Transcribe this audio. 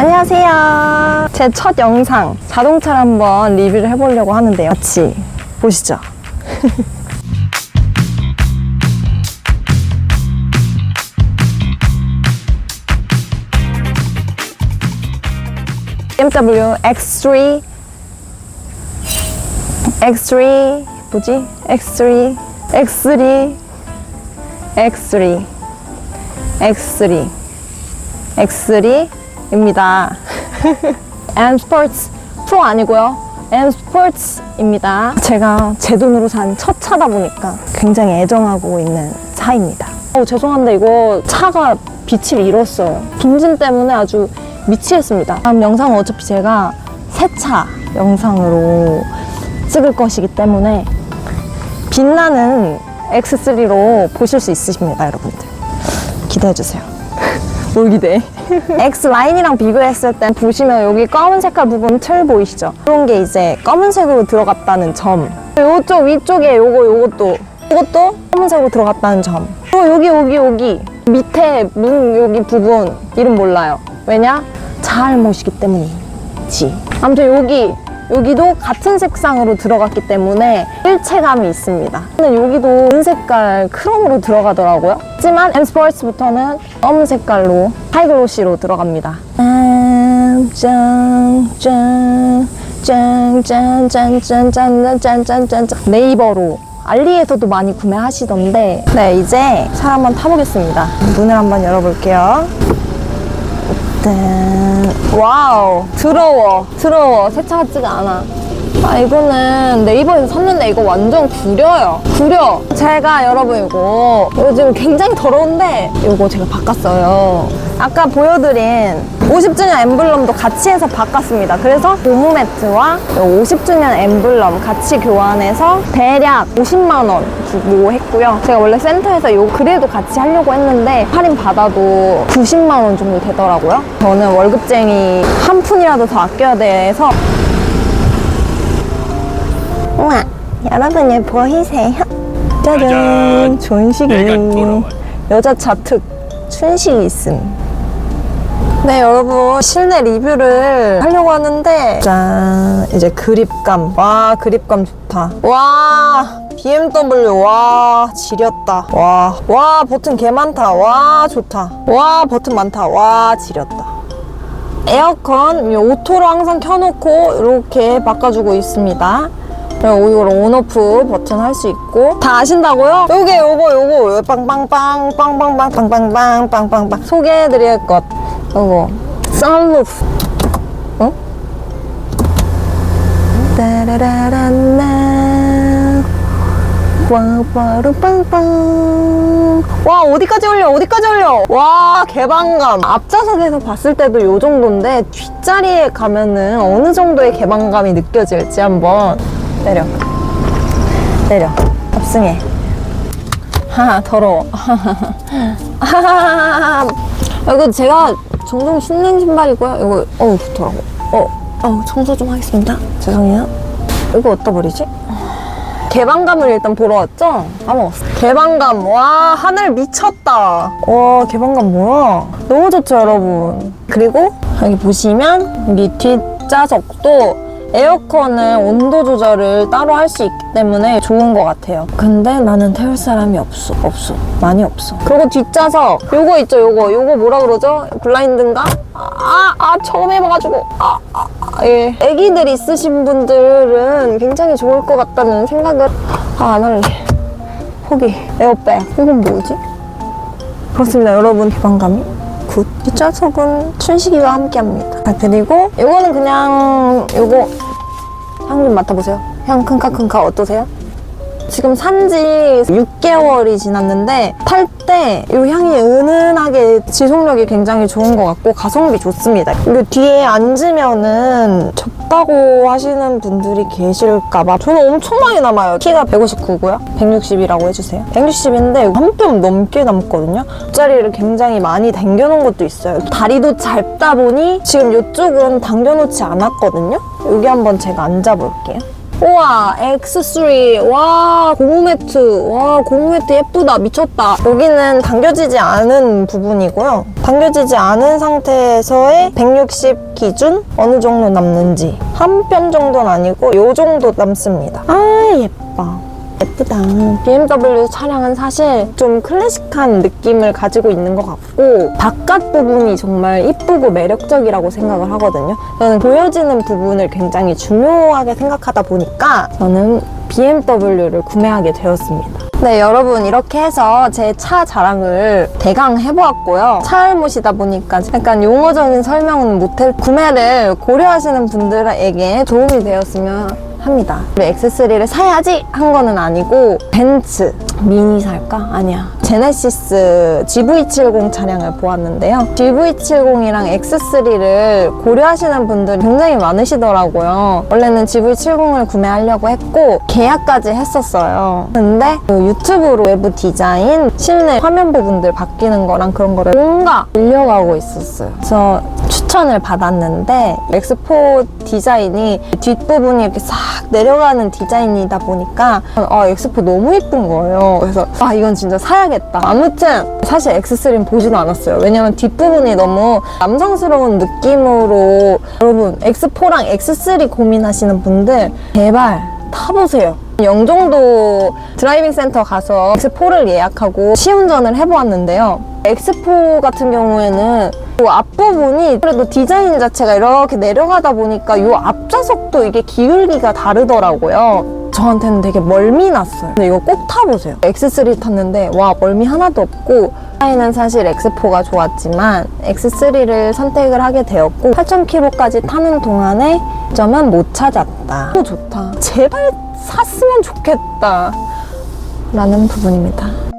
안녕하세요. 제 첫 영상 자동차를 한번 리뷰를 해보려고 하는데요. 같이 보시죠. BMW X3 X3 뭐지? X3 X3 X3 X3 X3 입니다. M 스포츠 프로 아니고요. M 스포츠입니다. 제가 제 돈으로 산 첫 차다 보니까 굉장히 애정하고 있는 차입니다. 어, 죄송한데 이거 차가 빛을 잃었어요. 빈진 때문에 아주 미치겠습니다. 다음 영상은 어차피 제가 새 차 영상으로 찍을 것이기 때문에 빛나는 X3로 보실 수 있으십니다, 여러분들. 기대해주세요. 뭘 기대해? X 라인이랑 비교했을 때 보시면 여기 검은 색깔 부분 틀 보이시죠? 그런 게 이제 검은색으로 들어갔다는 점. 요쪽 위쪽에 요거 요것도 이것도 검은색으로 들어갔다는 점. 그리고 여기 여기 여기 밑에 문 여기 부분 이름 몰라요. 왜냐? 잘 모시기 때문이지. 아무튼 여기 여기도 같은 색상으로 들어갔기 때문에 일체감이 있습니다. 근데 여기도 은 색깔 크롬으로 들어가더라고요. 하지만 M 스포츠부터는 검은 색깔로 하이글로시로 들어갑니다. 짠짠짠짠짠짠짠짠짠짠짠 네이버로 알리에서도 많이 구매하시던데 네 이제 차 한번 타보겠습니다. 문을 한번 열어볼게요. 짠. 와우 더러워 더러워 세차 같지가 않아 아 이거는 네이버에서 샀는데 이거 완전 구려요. 구려. 제가 여러분 이거 요즘 굉장히 더러운데 이거 제가 바꿨어요. 아까 보여드린 50주년 엠블럼도 같이 해서 바꿨습니다. 그래서 고무 매트와 50주년 엠블럼 같이 교환해서 대략 50만원 주고 했고요. 제가 원래 센터에서 요 그래도 같이 하려고 했는데 할인 받아도 90만원 정도 되더라고요. 저는 월급쟁이 한 푼이라도 더 아껴야 돼서 우와 여러분 얘 보이세요? 짜잔 짜잔. 존식이 내가 돌아왔다. 여자 자특 춘식이 있음. 네 여러분 실내 리뷰를 하려고 하는데. 짠 이제 그립감. 와 그립감 좋다. 와 BMW 와 지렸다. 와 와 버튼 개 많다. 와 좋다. 와 버튼 많다. 와 지렸다. 에어컨 오토로 항상 켜놓고 이렇게 바꿔주고 있습니다. 그리고 이걸 온오프 버튼 할 수 있고. 다 아신다고요? 요게 요거 요거. 빵빵빵 빵빵빵 빵빵빵 빵빵빵. 소개해드릴 것. 요거. 썬루프 어? 따라라란나 빵빵빵빵. 와 어디까지 올려? 어디까지 올려? 와 개방감. 앞좌석에서 봤을 때도 요 정도인데 뒷자리에 가면은 어느 정도의 개방감이 느껴질지 한번 내려 내려 탑승해 하하 더러워 하하하하 이거 제가 종종 신는 신발이고요 이거 어우 좋더라고 어, 어 청소 좀 하겠습니다 죄송해요 이거 어디다 버리지? 개방감을 일단 보러 왔죠? 까먹었어. 개방감. 와, 하늘 미쳤다. 와, 개방감 뭐야? 너무 좋죠, 여러분. 그리고 여기 보시면 여기 뒷좌석도 에어컨은 온도 조절을 따로 할 수 있기 때문에 좋은 것 같아요. 근데 나는 태울 사람이 없어. 없어. 많이 없어. 그리고 뒷좌석. 요거 있죠, 요거. 요거 뭐라 그러죠? 블라인드인가? 아, 아, 처음 해봐가지고. 아, 아, 아, 예. 애기들 있으신 분들은 굉장히 좋을 것 같다는 생각을. 아, 안 할래. 포기. 에어백. 이건 뭐지? 그렇습니다, 여러분. 개방감이. 굿. 뒷좌석은 춘식이와 함께 합니다. 아, 그리고 이거는 그냥 요거 향 좀 맡아보세요. 향 큰카 큰카 어떠세요? 지금 산지 6개월이 지났는데 탈때이 향이 은은하게 지속력이 굉장히 좋은 것 같고 가성비 좋습니다. 그리고 뒤에 앉으면은 좁다고 하시는 분들이 계실까봐 저는 엄청 많이 남아요. 키가 159고요. 160이라고 해주세요. 160인데 한 뼘 넘게 남거든요. 자리를 굉장히 많이 당겨놓은 것도 있어요. 다리도 짧다 보니 지금 이쪽은 당겨놓지 않았거든요. 여기 한번 제가 앉아볼게요. 우와 X3 와 고무 매트. 와 고무 매트 예쁘다. 미쳤다. 여기는 당겨지지 않은 부분이고요. 당겨지지 않은 상태에서의 160 기준 어느 정도 남는지 한 뼘 정도는 아니고 요 정도 남습니다. 아 예뻐 예쁘다. BMW 차량은 사실 좀 클래식한 느낌을 가지고 있는 것 같고 바깥 부분이 정말 이쁘고 매력적이라고 생각을 하거든요. 저는 보여지는 부분을 굉장히 중요하게 생각하다 보니까 저는 BMW를 구매하게 되었습니다. 네, 여러분 이렇게 해서 제 차 자랑을 대강 해보았고요. 차알못이다 보니까 약간 용어적인 설명은 못해 구매를 고려하시는 분들에게 도움이 되었으면 합니다. X3를 사야지 한 거는 아니고 벤츠 미니 살까? 아니야. 제네시스 GV70 차량을 보았는데요. GV70이랑 X3를 고려하시는 분들이 굉장히 많으시더라고요. 원래는 GV70을 구매하려고 했고 계약까지 했었어요. 근데 그 유튜브로 외부 디자인, 실내 화면 부분들 바뀌는 거랑 그런 거를 뭔가 밀려가고 있었어요. 그래서 추천을 받았는데 X4 디자인이 뒷부분이 이렇게 싹 내려가는 디자인이다 보니까 아 X4 너무 예쁜 거예요. 그래서 아 이건 진짜 사야겠다. 아무튼 사실 X3는 보지도 않았어요. 왜냐면 뒷부분이 너무 남성스러운 느낌으로 여러분 X4랑 X3 고민하시는 분들 제발 타보세요. 영종도 드라이빙 센터 가서 X4를 예약하고 시운전을 해보았는데요. X4 같은 경우에는 이 앞부분이 그래도 디자인 자체가 이렇게 내려가다 보니까 이 앞좌석도 이게 기울기가 다르더라고요. 저한테는 되게 멀미 났어요. 근데 이거 꼭 타보세요. X3 탔는데 와 멀미 하나도 없고 디자인은 사실 X4가 좋았지만 X3를 선택을 하게 되었고 8,000km까지 타는 동안에 점은 못 찾았다. 오 좋다. 제발 샀으면 좋겠다. 라는 부분입니다.